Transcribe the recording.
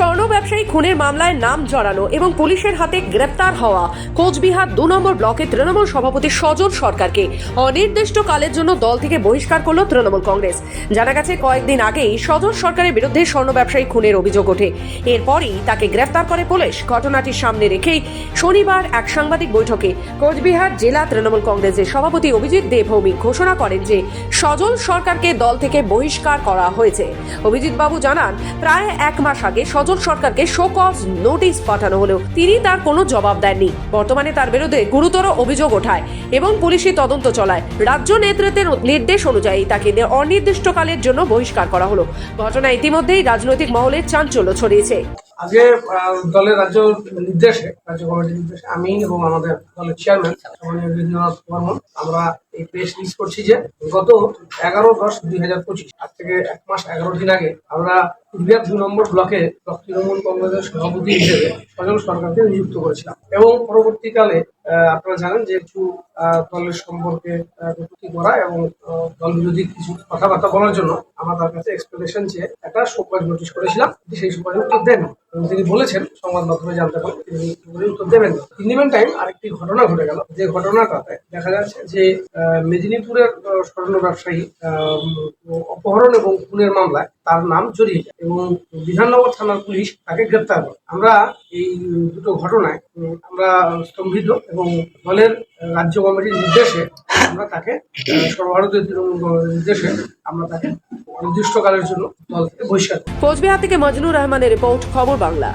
স্বর্ণ ব্যবসায়ী খুনের মামলায় নাম জড়ানো এবং পুলিশের হাতে গ্রেপ্তার হওয়া কোচবিহার দু নম্বর ব্লকের তৃণমূল সভাপতি সজল সরকারকে অনির্দিষ্টকালের জন্য দল থেকে বহিষ্কার করল তৃণমূল কংগ্রেস। জানা গেছে, কয়েকদিন আগেই সজল সরকারের বিরুদ্ধে স্বর্ণ ব্যবসায়ী খুনের অভিযোগ ওঠে। এরপরই তাকে গ্রেপ্তার করে পুলিশ। ঘটনাটির সামনে রেখেই শনিবার এক সাংবাদিক বৈঠকে কোচবিহার জেলা তৃণমূল কংগ্রেসের সভাপতি অভিজিৎ দে ভৌমিক ঘোষণা করেন যে, সজল সরকারকে দল থেকে বহিষ্কার করা হয়েছে। অভিজিৎ বাবু জানান, প্রায় এক মাস আগে সজল সরকারকে শোকজ নোটিশ পাঠানো হলেও তিনি তার কোনো জবাব দেননি। বর্তমানে তার বিরুদ্ধে গুরুতর অভিযোগ ওঠায় এবং পুলিশি তদন্ত চলায়। রাজ্য নেতৃত্বের নির্দেশ অনুযায়ী তাকে অনির্দিষ্টকালের জন্য বহিষ্কার করা হলো। ঘটনা ইতিমধ্যেই রাজনৈতিক মহলে চাঞ্চল্য ছড়িয়েছে। আজকে দলের রাজ্য নির্দেশে, রাজ্য কমিটির নির্দেশে আমি এবং আমাদের দলের চেয়ারম্যান বীরেন্দ্রনাথ বর্মন আমরা এই প্রেস রিলিজ করছি যে গত এগারো দশ দুই হাজার পঁচিশ আজ থেকে এক মাস এগারো দিন আগে আমরা কুচবিহার দু নম্বর ব্লকে তৃণমূল কংগ্রেসের সভাপতি হিসেবে সজল সরকারকে নিযুক্ত করেছিলাম এবং পরবর্তীকালে আপনারা জানেন যে কিছু দলের সম্পর্কে আহ, করা এবং দল বিরোধী কিছু কথাবার্তা বলার জন্য আমার তার কাছে এক্সপ্লেনেশন চেয়ে একটা শোকজ নোটিশ করেছিলাম। সেই শোকজ উত্তর দেন এবং তিনি বলেছেন সংবাদ মাধ্যমে জানতে পারেন তিনি উত্তর দেবেন ইন টাইম আরেকটি ঘটনা ঘটে গেল। যে ঘটনাটাতে দেখা যাচ্ছে যে মেদিনীপুরের স্বর্ণ ব্যবসায়ী অপহরণ এবং খুনের মামলায় তার নাম জড়িয়ে যায় এবং বিধাননগর থানার পুলিশ তাকে গ্রেপ্তার করে। আমরা এই দুটো ঘটনায় আমরা স্তম্ভিত এবং দলের রাজ্য কমিটির নির্দেশে আমরা তাকে সর্বভারতীয় তৃণমূল নির্দেশে আমরা তাকে অনির্দিষ্টকালের জন্য দল থেকে বহিষ্কার কোচবিহার থেকে মজনুর রহমানের রিপোর্ট, খবর বাংলা।